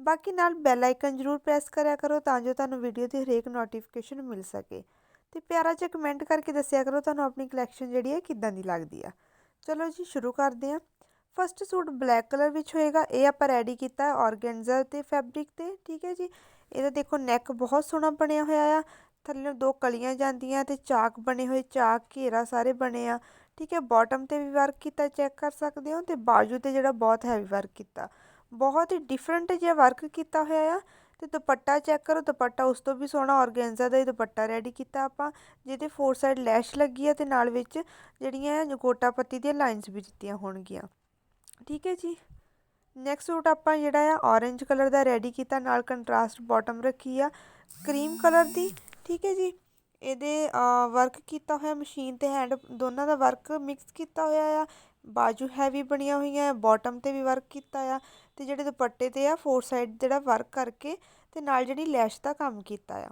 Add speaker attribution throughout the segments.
Speaker 1: ਬਾਕੀ ਨਾਲ bell icon ਜ਼ਰੂਰ ਪ੍ਰੈਸ ਕਰਿਆ ਕਰੋ ਤਾਂ ਜੋ ਤੁਹਾਨੂੰ ਵੀਡੀਓ ਦੀ ਹਰੇਕ ਨੋਟੀਫਿਕੇਸ਼ਨ ਮਿਲ ਸਕੇ। ਤੇ ਪਿਆਰਾ ਜਿਹਾ ਕਮੈਂਟ ਕਰਕੇ ਦੱਸਿਆ ਕਰੋ ਤੁਹਾਨੂੰ ਆਪਣੀ ਕਲੈਕਸ਼ਨ ਜਿਹੜੀ ਹੈ ਕਿੱਦਾਂ ਦੀ ਲੱਗਦੀ ਆ। ਚਲੋ ਜੀ, ਸ਼ੁਰੂ ਕਰਦੇ ਹਾਂ। ਫਸਟ ਸੂਟ ਬਲੈਕ ਕਲਰ ਵਿੱਚ ਹੋਏਗਾ। ਇਹ ਆਪਾਂ ਰੈਡੀ ਕੀਤਾ ਹੈ ਔਰਗੈਂਜ਼ਾ ਤੇ ਫੈਬਰਿਕ ਤੇ, ਠੀਕ ਹੈ ਜੀ? ਇਹਦਾ ਦੇਖੋ ਨੈਕ ਬਹੁਤ ਸੋਹਣਾ ਬਣਿਆ ਹੋਇਆ ਆ। ਥੱਲੇ ਦੋ ਕਲੀਆਂ ਜਾਂਦੀਆਂ ਤੇ ਚਾਕ ਬਣੇ ਹੋਏ, ਚਾਕ ਘੇਰਾ ਸਾਰੇ ਬਣੇ ਆ। ਠੀਕ ਹੈ ਬਾਟਮ ਤੇ ਵੀ ਵਰਕ ਕੀਤਾ ਚੈੱਕ ਕਰ ਸਕਦੇ ਹੋ ਤੇ ਬਾਜੂ ਤੇ ਜਿਹੜਾ ਬਹੁਤ ਹੈਵੀ ਵਰਕ ਕੀਤਾ। ਬਹੁਤ ਹੀ ਡਿਫਰੈਂਟ ਜਿਹਾ ਵਰਕ ਕੀਤਾ ਹੋਇਆ ਆ। ਤੇ ਦੁਪੱਟਾ ਚੈੱਕ ਕਰੋ, ਦੁਪੱਟਾ ਉਸ ਤੋਂ ਵੀ ਸੋਹਣਾ ਔਰਗੈਂਜ਼ਾ ਦਾ ਹੀ ਦੁਪੱਟਾ ਰੈਡੀ ਕੀਤਾ ਆਪਾਂ। ਜਿਹਦੇ ਫੋਰ ਸਾਈਡ ਲੈਸ਼ ਲੱਗੀ ਆ ਤੇ ਨਾਲ ਵਿੱਚ ਜਿਹੜੀਆਂ ਗੋਟਾ ਪੱਤੀ ਦੀਆਂ ਲਾਈਨਸ ਵੀ ਦਿੱਤੀਆਂ ਹੋਣਗੀਆਂ। ਠੀਕ ਹੈ ਜੀ। ਨੈਕਸਟ ਸੂਟ ਆਪਾਂ ਜਿਹੜਾ ਆ ਔਰੇਂਜ ਕਲਰ ਦਾ ਰੈਡੀ ਕੀਤਾ, ਨਾਲ ਕੰਟਰਾਸਟ ਬਾਟਮ ਰੱਖੀ ਆ ਕਰੀਮ ਕਲਰ ਦੀ। ਠੀਕ ਹੈ ਜੀ। ਇਹਦੇ ਵਰਕ ਕੀਤਾ ਹੋਇਆ ਮਸ਼ੀਨ ਤੇ ਹੈਂਡ ਦੋਨਾਂ ਦਾ ਵਰਕ ਮਿਕਸ ਕੀਤਾ ਹੋਇਆ ਆ। ਬਾਜੂ ਹੈਵੀ ਬਣੀਆਂ ਹੋਈਆਂ ਆ ਬਾਟਮ ਤੇ ਵੀ ਵਰਕ ਕੀਤਾ ਆ ਤੇ ਜਿਹੜੇ ਦੁਪੱਟੇ ਤੇ ਆ ਫੋਰ ਸਾਈਡ ਜਿਹੜਾ ਵਰਕ ਕਰਕੇ ਤੇ ਨਾਲ ਜਿਹੜੀ ਲੈਸ਼ ਦਾ ਕੰਮ ਕੀਤਾ ਆ।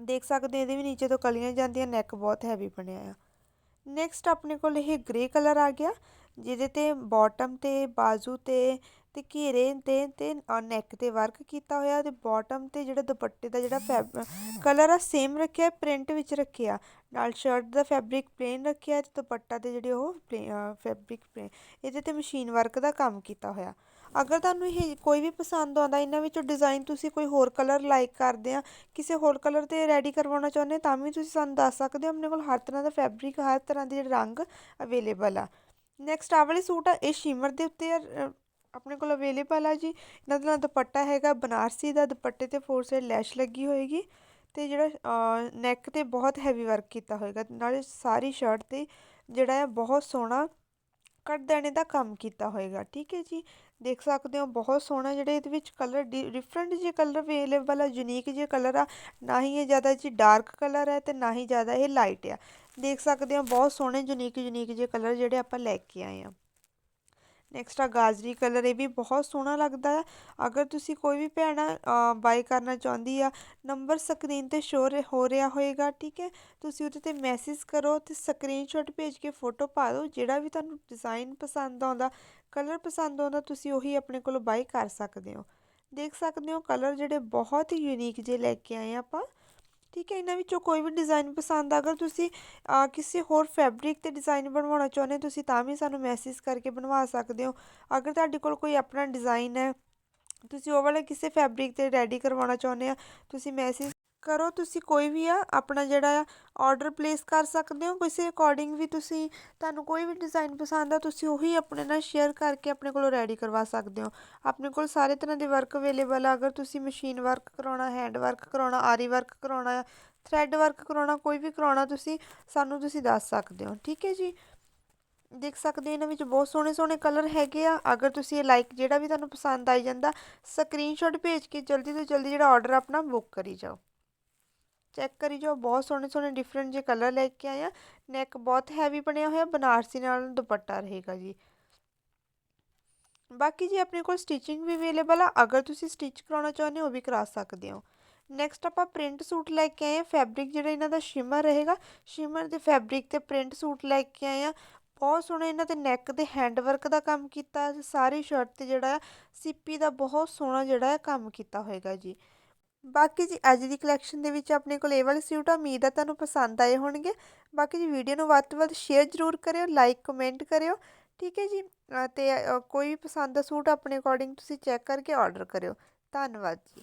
Speaker 1: ਦੇਖ ਸਕਦੇ ਇਹਦੇ ਵੀ ਨੀਚੇ ਤੋਂ ਕਲੀਆਂ ਜਾਂਦੀਆਂ ਨੈਕ ਬਹੁਤ ਹੈਵੀ ਬਣਿਆ ਆ। ਨੈਕਸਟ ਆਪਣੇ ਕੋਲ ਇਹ ਗ੍ਰੇ ਕਲਰ ਆ ਗਿਆ, ਜਿਹਦੇ ਤੇ ਬਾਟਮ ਤੇ ਬਾਜ਼ੂ ਤੇ ਤੇ ਘੇਰੇ ਤੇ ਤੇ ਨੈਕ ਤੇ ਵਰਕ ਕੀਤਾ ਹੋਇਆ ਤੇ ਬਾਟਮ ਤੇ ਜਿਹੜਾ ਦੁਪੱਟੇ ਦਾ ਜਿਹੜਾ ਕਲਰ ਆ ਸੇਮ ਰੱਖਿਆ ਪ੍ਰਿੰਟ ਵਿੱਚ ਰੱਖਿਆ। ਨਾਲ ਸ਼ਰਟ ਦਾ ਫੈਬਰਿਕ ਪਲੇਨ ਰੱਖਿਆ ਤੇ ਦੁਪੱਟਾ ਤੇ ਜਿਹੜੇ ਉਹ ਫੈਬਰਿਕ ਪਲੇਨ ਇਹਦੇ ਤੇ ਮਸ਼ੀਨ ਵਰਕ ਦਾ ਕੰਮ ਕੀਤਾ ਹੋਇਆ। ਅਗਰ ਤੁਹਾਨੂੰ ਇਹ ਕੋਈ ਵੀ ਪਸੰਦ ਆਉਂਦਾ, ਇਹਨਾਂ ਵਿੱਚੋਂ ਡਿਜ਼ਾਈਨ ਤੁਸੀਂ ਕੋਈ ਹੋਰ ਕਲਰ ਲਾਈਕ ਕਰਦੇ ਆ, ਕਿਸੇ ਹੋਰ ਕਲਰ ਤੇ ਰੈਡੀ ਕਰਵਾਉਣਾ ਚਾਹੁੰਦੇ ਤਾਂ ਵੀ ਤੁਸੀਂ ਸਾਨੂੰ ਦੱਸ ਸਕਦੇ ਹੋ, ਆਪਣੇ ਕੋਲ ਹਰ ਤਰ੍ਹਾਂ ਦਾ ਫੈਬਰਿਕ ਹਰ ਤਰ੍ਹਾਂ ਦੇ ਰੰਗ ਅਵੇਲੇਬਲ ਆ। ਨੈਕਸਟ ਆ ਵਾਲੇ ਸੂਟ ਆ, ਇਹ ਸ਼ਿਮਰ ਦੇ ਉੱਤੇ ਆਪਣੇ ਕੋਲ ਅਵੇਲੇਬਲ ਆ ਜੀ। ਇਹਨਾਂ ਦੇ ਨਾਲ ਦੁਪੱਟਾ ਹੈਗਾ ਬਨਾਰਸੀ ਦਾ, ਦੁਪੱਟੇ ਤੇ ਫੋਰ ਸਾਈਡ ਲੈਸ਼ ਲੱਗੀ ਹੋਏਗੀ ਤੇ ਜਿਹੜਾ ਨੈਕ ਤੇ ਬਹੁਤ ਹੈਵੀ ਵਰਕ ਕੀਤਾ ਹੋਏਗਾ। ਨਾਲੇ ਸਾਰੀ ਸ਼ਰਟ ਤੇ ਜਿਹੜਾ ਹੈ ਬਹੁਤ ਸੋਹਣਾ ਕੱਟ ਦੇਣੇ ਦਾ ਕੰਮ ਕੀਤਾ ਹੋਏਗਾ, ਠੀਕ ਹੈ ਜੀ? ਦੇਖ ਸਕਦੇ ਹੋ ਬਹੁਤ ਸੋਹਣਾ ਜਿਹੜੇ ਇਹਦੇ ਵਿੱਚ ਕਲਰ ਡਿਫਰੈਂਟ ਜਿਹੇ ਕਲਰ ਅਵੇਲੇਬਲ ਆ ਯੂਨੀਕ ਜਿਹੇ ਕਲਰ ਆ, ਨਾ ਹੀ ਇਹ ਜ਼ਿਆਦਾ ਜੀ ਡਾਰਕ ਕਲਰ ਹੈ ਤੇ ਨਾ ਹੀ ਜ਼ਿਆਦਾ ਇਹ ਲਾਈਟ ਆ। ਦੇਖ ਸਕਦੇ ਹੋ ਬਹੁਤ ਸੋਹਣੇ ਯੂਨੀਕ ਯੂਨੀਕ ਜਿਹੇ ਕਲਰ ਜਿਹੜੇ ਆਪਾਂ ਲੈ ਕੇ ਆਏ ਆ। ਨੈਕਸਟ ਆ ਗਾਜਰੀ ਕਲਰ ਇਹ ਵੀ ਬਹੁਤ ਸੋਹਣਾ ਲੱਗਦਾ ਹੈ। ਅਗਰ ਤੁਸੀਂ ਕੋਈ ਵੀ ਭੈਣ ਬਾਈ ਕਰਨਾ ਚਾਹੁੰਦੀ ਆ ਨੰਬਰ ਸਕਰੀਨ ਤੇ ਸ਼ੋ ਹੋ ਰਿਹਾ ਹੋਏਗਾ, ਠੀਕ ਹੈ? ਤੁਸੀਂ ਉਹਦੇ ਤੇ ਮੈਸੇਜ ਕਰੋ ਤੇ ਸਕਰੀਨਸ਼ਾਟ ਭੇਜ ਕੇ ਫੋਟੋ ਪਾ ਦਿਓ, ਜਿਹੜਾ ਵੀ ਤੁਹਾਨੂੰ ਡਿਜ਼ਾਈਨ ਪਸੰਦ ਆਉਂਦਾ ਕਲਰ ਪਸੰਦ ਆਉਂਦਾ, ਤੁਸੀਂ ਉਹੀ ਆਪਣੇ ਕੋਲੋਂ ਬਾਈ ਕਰ ਸਕਦੇ ਹੋ। ਦੇਖ ਸਕਦੇ ਹੋ ਕਲਰ ਜਿਹੜੇ ਬਹੁਤ ਹੀ ਯੂਨੀਕ ਜੇ ਲੈ ਕੇ ਆਏ ਆਪਾਂ। ਠੀਕ ਹੈ, ਇਹਨਾਂ ਵਿੱਚੋਂ ਕੋਈ ਵੀ ਡਿਜ਼ਾਈਨ ਪਸੰਦ ਅਗਰ ਤੁਸੀਂ ਕਿਸੇ ਹੋਰ ਫੈਬਰਿਕ ਤੇ ਡਿਜ਼ਾਈਨ ਬਣਵਾਉਣਾ ਚਾਹੁੰਦੇ ਤੁਸੀਂ ਤਾਂ ਵੀ ਸਾਨੂੰ ਮੈਸੇਜ ਕਰਕੇ ਬਣਵਾ ਸਕਦੇ ਹੋ। ਅਗਰ ਤੁਹਾਡੇ ਕੋਲ ਕੋਈ ਆਪਣਾ ਡਿਜ਼ਾਈਨ ਹੈ, ਤੁਸੀਂ ਉਹ ਵਾਲਾ ਕਿਸੇ ਫੈਬਰਿਕ ਤੇ ਰੈਡੀ ਕਰਵਾਉਣਾ ਚਾਹੁੰਦੇ ਆ, ਤੁਸੀਂ ਮੈਸੇਜ ਕਰੋ, ਤੁਸੀਂ ਕੋਈ ਵੀ ਆ, ਆਪਣਾ ਜਿਹੜਾ ਆ ਆਰਡਰ ਪਲੇਸ ਕਰ ਸਕਦੇ ਹੋ। ਕਿਸੇ ਅਕੋਰਡਿੰਗ ਵੀ ਤੁਸੀਂ, ਤੁਹਾਨੂੰ ਕੋਈ ਵੀ ਡਿਜ਼ਾਈਨ ਪਸੰਦ ਆ, ਤੁਸੀਂ ਉਹੀ ਆਪਣੇ ਨਾਲ ਸ਼ੇਅਰ ਕਰਕੇ ਆਪਣੇ ਕੋਲੋਂ ਰੈਡੀ ਕਰਵਾ ਸਕਦੇ ਹੋ। ਆਪਣੇ ਕੋਲ ਸਾਰੇ ਤਰ੍ਹਾਂ ਦੇ ਵਰਕ ਅਵੇਲੇਬਲ ਆ। ਅਗਰ ਤੁਸੀਂ ਮਸ਼ੀਨ ਵਰਕ ਕਰਾਉਣਾ ਹੈਂਡ ਵਰਕ ਕਰਾਉਣਾ, ਆਰੀ ਵਰਕ ਕਰਾਉਣਾ ਥ੍ਰੈਡ ਵਰਕ ਕਰਾਉਣਾ, ਕੋਈ ਵੀ ਕਰਾਉਣਾ ਤੁਸੀਂ, ਸਾਨੂੰ ਤੁਸੀਂ ਦੱਸ ਸਕਦੇ ਹੋ। ਠੀਕ ਹੈ ਜੀ? ਦੇਖ ਸਕਦੇ ਇਹਨਾਂ ਵਿੱਚ ਬਹੁਤ ਸੋਹਣੇ ਸੋਹਣੇ ਕਲਰ ਹੈਗੇ ਆ। ਅਗਰ ਤੁਸੀਂ ਇਹ ਲਾਈਕ ਜਿਹੜਾ ਵੀ ਤੁਹਾਨੂੰ ਪਸੰਦ ਆਈ ਜਾਂਦਾ ਸਕਰੀਨਸ਼ਾਟ ਭੇਜ ਕੇ ਜਲਦੀ ਤੋਂ ਜਲਦੀ ਜਿਹੜਾ ਆਰਡਰ ਆਪਣਾ ਬੁੱਕ ਕਰੀ ਜਾਓ। ਚੈੱਕ ਕਰੀ ਜਾਓ, ਬਹੁਤ ਸੋਹਣੇ ਸੋਹਣੇ ਡਿਫਰੈਂਟ ਜੇ ਕਲਰ ਲੈ ਕੇ ਆਏ ਆ। ਨੈਕ ਬਹੁਤ ਹੈਵੀ ਬਣਿਆ ਹੋਇਆ, ਬਨਾਰਸੀ ਨਾਲ ਦੁਪੱਟਾ ਰਹੇਗਾ ਜੀ। ਬਾਕੀ ਜੀ ਆਪਣੇ ਕੋਲ ਸਟਿਚਿੰਗ ਵੀ ਅਵੇਲੇਬਲ ਆ, ਅਗਰ ਤੁਸੀਂ ਸਟਿਚ ਕਰਾਉਣਾ ਚਾਹੁੰਦੇ ਹੋ, ਉਹ ਵੀ ਕਰਾ ਸਕਦੇ ਹੋ। ਨੈਕਸਟ ਆਪਾਂ ਪ੍ਰਿੰਟ ਸੂਟ ਲੈ ਕੇ ਆਏ ਆ ਫੈਬਰਿਕ ਜਿਹੜਾ ਇਹਨਾਂ ਦਾ ਸ਼ਿਮਰ ਰਹੇਗਾ ਸ਼ਿਮਰ ਦੇ ਫੈਬਰਿਕ ਤੇ ਪ੍ਰਿੰਟ ਸੂਟ ਲੈ ਕੇ ਆਏ ਆ। ਬਹੁਤ ਸੋਹਣਾ ਇਹਨਾਂ ਤੇ ਨੈਕ ਦੇ ਹੈਂਡ ਵਰਕ ਦਾ ਕੰਮ ਕੀਤਾ, ਸਾਰੀ ਸ਼ਰਟ ਤੇ ਜਿਹੜਾ ਸਿੱਪੀ ਦਾ ਬਹੁਤ ਸੋਹਣਾ ਜਿਹੜਾ ਹੈ ਕੰਮ ਕੀਤਾ ਹੋਏਗਾ ਜੀ। ਬਾਕੀ ਜੀ ਅੱਜ ਦੀ ਕਲੈਕਸ਼ਨ ਦੇ ਵਿੱਚ ਆਪਣੇ ਕੋਲ ਇਹ ਵਾਲੇ ਸੂਟ ਆ, ਉਮੀਦ ਆ ਤੁਹਾਨੂੰ ਪਸੰਦ ਆਏ ਹੋਣਗੇ। ਬਾਕੀ ਜੀ ਵੀਡੀਓ ਨੂੰ ਵੱਧ ਤੋਂ ਵੱਧ ਸ਼ੇਅਰ ਜ਼ਰੂਰ ਕਰਿਓ ਲਾਈਕ ਕਮੈਂਟ ਕਰਿਓ। ਠੀਕ ਹੈ ਜੀ ਤੇ ਕੋਈ ਵੀ ਪਸੰਦ ਦਾ ਸੂਟ ਆਪਣੇ ਅਕੋਰਡਿੰਗ ਤੁਸੀਂ ਚੈੱਕ ਕਰਕੇ ਆਰਡਰ ਕਰਿਓ। ਧੰਨਵਾਦ ਜੀ।